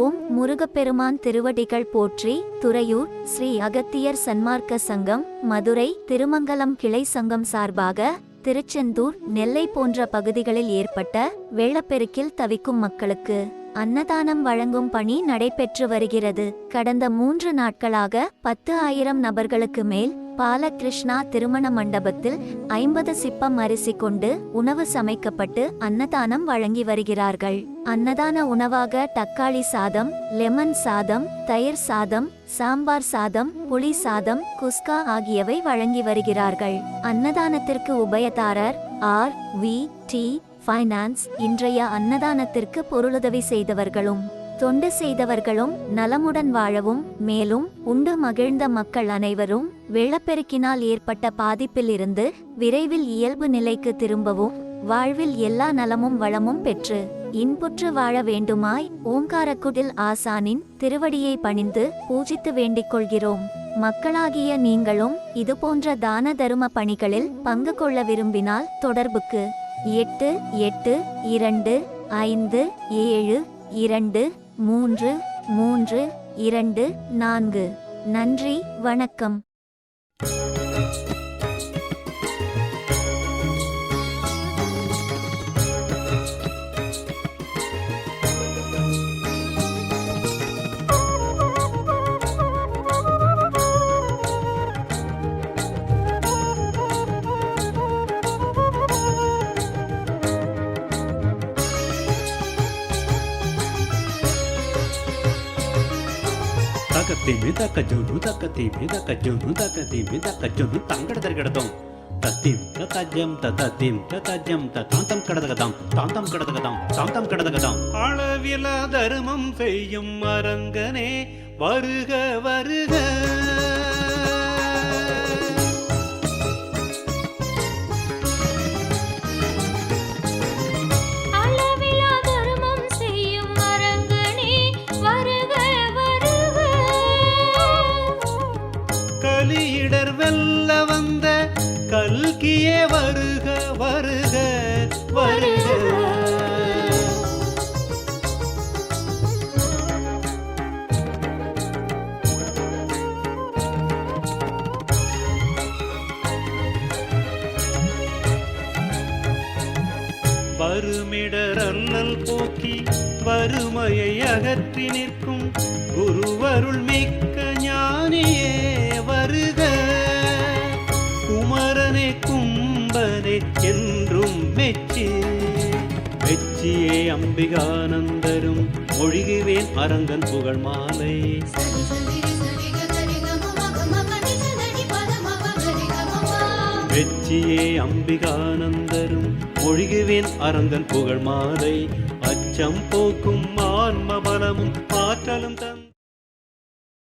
ஓம் முருகப்பெருமான் திருவடிகள் போற்றி துறையூர் ஸ்ரீ அகத்தியர் சன்மார்க்க சங்கம் மதுரை திருமங்கலம் கிளை சங்கம் சார்பாக திருச்செந்தூர் நெல்லை போன்ற பகுதிகளில் ஏற்பட்ட வெள்ளப்பெருக்கில் தவிக்கும் மக்களுக்கு அன்னதானம் வழங்கும் பணி நடைபெற்று வருகிறது. கடந்த மூன்று நாட்களாக பத்து ஆயிரம் நபர்களுக்கு மேல் பாலகிருஷ்ணா திருமண மண்டபத்தில் ஐம்பது சிப்பம் அரிசி கொண்டு உணவு சமைக்கப்பட்டு அன்னதானம் வழங்கி வருகிறார்கள். அன்னதான உணவாக தக்காளி சாதம் லெமன் சாதம் தயிர் சாதம் சாம்பார் சாதம் புளி சாதம் குஸ்கா ஆகியவை வழங்கி வருகிறார்கள். அன்னதானத்திற்கு உபயதாரர் ஆர். வி. டி. ஃபைனான்ஸ் இன்றைய அன்னதானத்திற்கு பொருளுதவி செய்தவர்களும் தொண்டு செய்தவர்களும் நலமுடன் வாழவும் மேலும் உண்டு மகிழ்ந்த மக்கள் அனைவரும் வெள்ளப்பெருக்கினால் ஏற்பட்ட பாதிப்பிலிருந்து விரைவில் இயல்பு நிலைக்கு திரும்பவும் வாழ்வில் எல்லா நலமும் வளமும் பெற்று இன்புற்று வாழ வேண்டுமாய் ஓங்காரக்குடில் ஆசானின் திருவடியை பணிந்து பூஜித்து வேண்டிக் கொள்கிறோம். மக்களாகிய நீங்களும் இதுபோன்ற தான தரும பணிகளில் பங்கு கொள்ள விரும்பினால் தொடர்புக்கு எட்டு எட்டு இரண்டு ஐந்து ஏழு இரண்டு மூன்று மூன்று இரண்டு நான்கு. நன்றி வணக்கம். தகத்தி மிதக்க ஜொனு தக்கத்தி மிதக்க ஜொனு தக்கத்தி மிதக்க ஜொனு தங்கடதர் கிடதும். தத்திம் தத்தஜம் தத்தத்திம் தத்தஜம் தத்தாந்தம் கடதகதாம் தாந்தம் கடதகதாம் தாந்தம் கடதகதாம். அளவிலா தர்மம் செய்யும் அரங்கனே வருக வருக. கல்கியே வருக வருக வருக. வருமிடர் அல்லல் போக்கி வறுமையை அகற்றி நிற்கும் குருவருள் மிக்க கும்பனே என்றும் மெச்சி. மெச்சியே அம்பிகானந்தரும் மொழிகுவேன் அரங்கன் புகழ் மாலை. வெற்றியே அம்பிகானந்தரும் மொழிகுவேன் அரங்கன் புகழ் மாலை. அச்சம் போக்கும் ஆன்ம பலமும் ஆற்றலும் தந்த